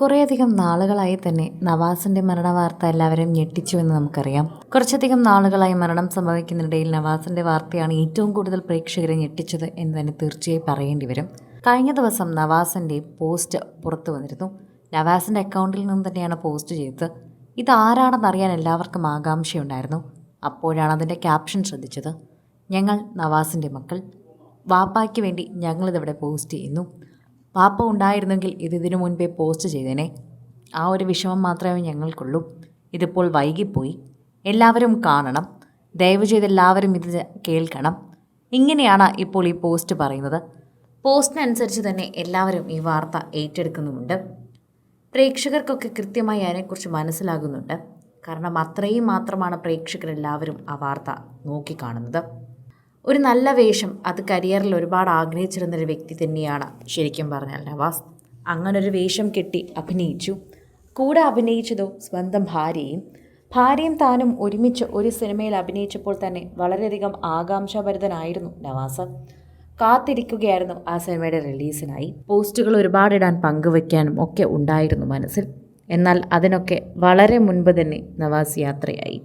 കുറേയധികം നാളുകളായി തന്നെ നവാസിന്റെ മരണ മരണവാർത്ത എല്ലാവരെയും ഞെട്ടിച്ചുവെന്ന് നമുക്കറിയാം. കുറച്ചധികം നാളുകളായി മരണം സംഭവിക്കുന്നതിനിടയിൽ നവാസിന്റെ വാർത്തയാണ് ഏറ്റവും കൂടുതൽ പ്രേക്ഷകരെ ഞെട്ടിച്ചത് എന്ന് തന്നെ തീർച്ചയായും പറയേണ്ടി വരും. കഴിഞ്ഞ ദിവസം നവാസിന്റെ പോസ്റ്റ് പുറത്തു വന്നിരുന്നു. നവാസിന്റെ അക്കൗണ്ടിൽ നിന്ന് തന്നെയാണ് പോസ്റ്റ് ചെയ്തത്. ഇതാരാണെന്ന് അറിയാൻ എല്ലാവർക്കും ആകാംക്ഷയുണ്ടായിരുന്നു. അപ്പോഴാണ് അതിന്റെ ക്യാപ്ഷൻ ശ്രദ്ധിച്ചത്. ഞങ്ങൾ നവാസിന്റെ മക്കൾ. വാപ്പായ്ക്ക് വേണ്ടി ഞങ്ങളിതവിടെ പോസ്റ്റ് ചെയ്യുന്നു. പാപ്പ ഉണ്ടായിരുന്നെങ്കിൽ ഇത് ഇതിനു മുൻപേ പോസ്റ്റ് ചെയ്തേനെ. ആ ഒരു വിഷമം മാത്രമേ ഞങ്ങൾക്കുള്ളൂ. ഇതിപ്പോൾ വൈകിപ്പോയി. എല്ലാവരും കാണണം. ദയവ് ചെയ്ത് എല്ലാവരും ഇത് കേൾക്കണം. ഇങ്ങനെയാണ് ഇപ്പോൾ ഈ പോസ്റ്റ് പറയുന്നത്. പോസ്റ്റിനനുസരിച്ച് തന്നെ എല്ലാവരും ഈ വാർത്ത ഏറ്റെടുക്കുന്നുമുണ്ട്. പ്രേക്ഷകർക്കൊക്കെ കൃത്യമായി അതിനെക്കുറിച്ച് മനസ്സിലാകുന്നുണ്ട്. കാരണം അത്രയും മാത്രമാണ് പ്രേക്ഷകരെല്ലാവരും ആ വാർത്ത നോക്കിക്കാണുന്നത്. ഒരു നല്ല വേഷം. അത് കരിയറിൽ ഒരുപാട് ആഗ്രഹിച്ചിരുന്നൊരു വ്യക്തി തന്നെയാണ്. ശരിക്കും പറഞ്ഞാൽ നവാസ്. അങ്ങനൊരു വേഷം കെട്ടി അഭിനയിച്ചു. കൂടെ അഭിനയിച്ചതോ സ്വന്തം ഭാര്യയും. ഭാര്യയും താനും ഒരുമിച്ച് ഒരു സിനിമയിൽ അഭിനയിച്ചപ്പോൾ തന്നെ വളരെയധികം ആകാംക്ഷാഭരിതനായിരുന്നു നവാസ്. കാത്തിരിക്കുകയായിരുന്നു ആ സിനിമയുടെ റിലീസിനായി. പോസ്റ്റുകൾ ഒരുപാടിടാൻ പങ്കുവയ്ക്കാനും ഒക്കെ ഉണ്ടായിരുന്നു മനസ്സിൽ. എന്നാൽ അതിനൊക്കെ വളരെ മുൻപ് തന്നെ നവാസ് യാത്രയായി.